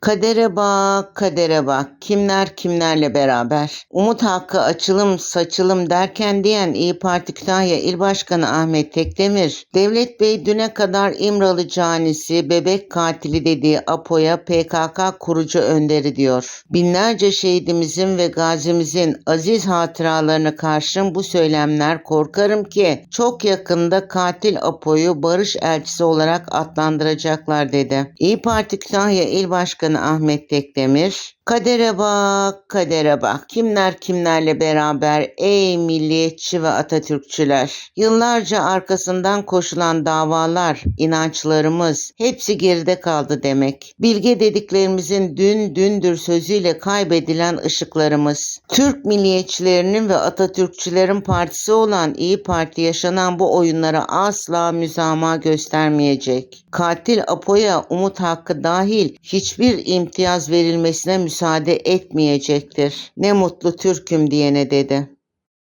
Kadere bak, kadere bak. Kimler kimlerle beraber. Umut Hakkı açılım saçılım derken diyen İyi Parti Kütahya İl Başkanı Ahmet Tekdemir, Devlet Bey düne kadar İmralı canisi, bebek katili dediği APO'ya PKK kurucu önderi diyor. Binlerce şehidimizin ve gazimizin aziz hatıralarına karşın bu söylemler korkarım ki çok yakında katil APO'yu barış elçisi olarak adlandıracaklar dedi. İyi Parti Kütahya İl Başkanı Ahmet Tekdemir, kadere bak, kadere bak. Kimler kimlerle beraber ey milliyetçi ve Atatürkçüler. Yıllarca arkasından koşulan davalar, inançlarımız hepsi geride kaldı demek. Bilge dediklerimizin dün dündür sözüyle kaybedilen ışıklarımız. Türk milliyetçilerinin ve Atatürkçülerin partisi olan İyi Parti yaşanan bu oyunlara asla müsamaha göstermeyecek. Katil Apo'ya Umut Hakkı dahil hiçbir imtiyaz verilmesine müsaade etmeyecektir. Ne mutlu Türk'üm diyene dedi.